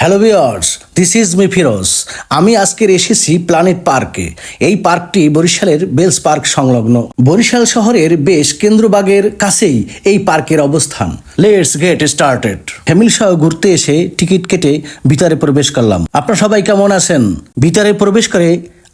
Hello viewers this is me Firoz আমি আজকের এসেছি প্ল্যানেট পার্কে এই পার্কটি বরিশালের বেলস পার্ক সংলগ্ন। বরিশাল শহরের বেশ কেন্দ্রবাগের কাছেই এই পার্কের অবস্থান। লেটস গেট স্টার্টেড ফ্যামিলি সহ ঘুরতে এসে টিকিট কেটে ভিতরে প্রবেশ করলাম। আপনারা সবাই কেমন আছেন? ভিতরে প্রবেশ করে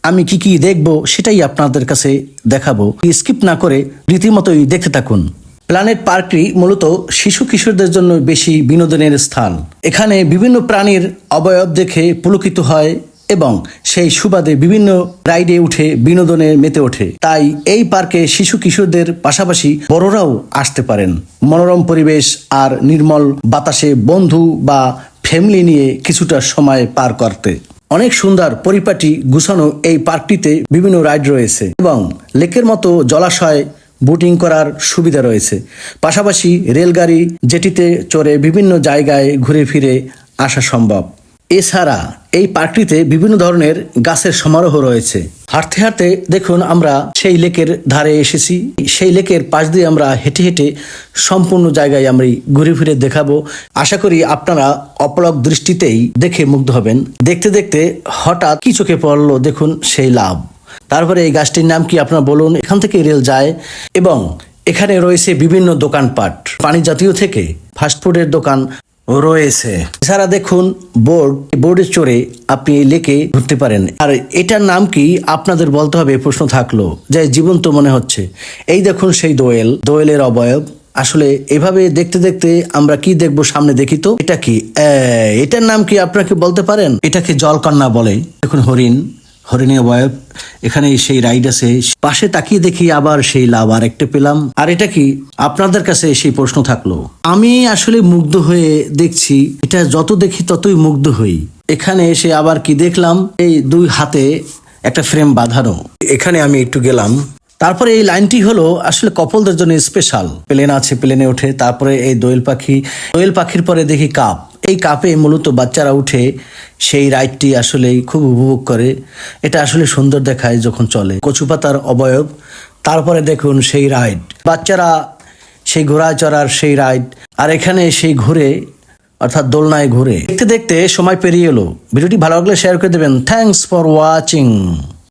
আমি কি কি দেখব সেটাই আপনাদের কাছে দেখাবো। স্কিপ না করে রীতিমতোই দেখতে থাকুন। প্ল্যানেট পার্কটি মূলত শিশু কিশোরদের জন্য বেশি বিনোদনের স্থান। এখানে বিভিন্ন প্রাণীর অবয়ব দেখে পুলকিত হয় এবং সেই সুবাদে বিভিন্ন রাইডে উঠে বিনোদনে মেতে ওঠে। তাই এই পার্কে শিশু কিশোরদের পাশাপাশি বড়রাও আসতে পারেন। মনোরম পরিবেশ আর নির্মল বাতাসে বন্ধু বা ফ্যামিলি নিয়ে কিছুটা সময় পার করতে। অনেক সুন্দর পরিপাটি গুছানো এই পার্কটিতে বিভিন্ন রাইড রয়েছে এবং লেকের মতো জলাশয় বোটিং করার সুবিধা রয়েছে। পাশাপাশি রেলগাড়ি যেটিতে চড়ে বিভিন্ন জায়গায় ঘুরে ফিরে আসা সম্ভব। এছাড়া এই পার্কটিতে বিভিন্ন ধরনের গাছের সমারোহ রয়েছে। হাঁটতে হাঁটতে দেখুন আমরা সেই লেকের ধারে এসেছি। সেই লেকের পাশ দিয়ে আমরা হেঁটে হেঁটে সম্পূর্ণ জায়গায় আমরা ঘুরে ফিরে দেখাবো। আশা করি আপনারা অপলক দৃষ্টিতেই দেখে মুগ্ধ হবেন। দেখতে দেখতে হঠাৎ কি চোখে পড়ল দেখুন সেই লাভ। তারপরে এই গাছটির নাম কি আপনারা বলুন? এখান থেকে রেল যায় এবং এখানে রয়েছে বিভিন্ন দোকানপাট। পানি জাতীয় থেকে ফাস্টফুডের দোকান রয়েছে। এছাড়া দেখুন বোর্ড বোর্ডে চড়ে আপনি এই লেকে ঘুরতে পারেন। আর এটার নাম কি? আপনাদের বলতে হবে প্রশ্ন থাকল। যে জীবন্ত মনে হচ্ছে। এই দেখুন সেই দোয়েল। দোয়েলের অবয়ব। আসলে এভাবে দেখতে দেখতে আমরা কি দেখব সামনে দেখি তো? এটা কি? এটার নাম কি আপনাকে বলতে পারেন? এটাকে জলকন্যা বলে। দেখুন হরিণ। হরিণী অবয়ব, এখানে সেই রাইড আছে। পাশে তাকিয়ে দেখি আবার সেই লাভ আর একটা পেলাম। আর এটা কি? আপনাদের কাছে সেই প্রশ্ন থাকল। আমি আসলে মুগ্ধ হয়ে দেখছি, এটা যত দেখি ততই মুগ্ধ হই। এখানে এসে আবার কি দেখলাম? এই দুই হাতে একটা ফ্রেম বাঁধানো। এখানে আমি একটু গেলাম। তারপরে এই লাইনটি হলো আসলে কপলদের জন্য স্পেশাল প্লেন আছে, প্লেনে ওঠে, তারপরে এই দোয়েল পাখি, দোয়েল পাখির পরে দেখি কাপ। এই কাপে মূলত বাচ্চারা উঠে সেই রাইডটি আসলে খুব উপভোগ করে। এটা আসলে সুন্দর দেখায় যখন চলে। কচু পাতার অবয়ব, তারপরে দেখুন সেই রাইড। বাচ্চারা সেই ঘোড়া চড়ার সেই রাইড, আর এখানে সেই ঘুরে অর্থাৎ দোলনায় ঘুরে। দেখতে দেখতে সময় পেরিয়ে এলো। ভিডিওটি ভালো লাগলে শেয়ার করে দেবেন। Thanks for watching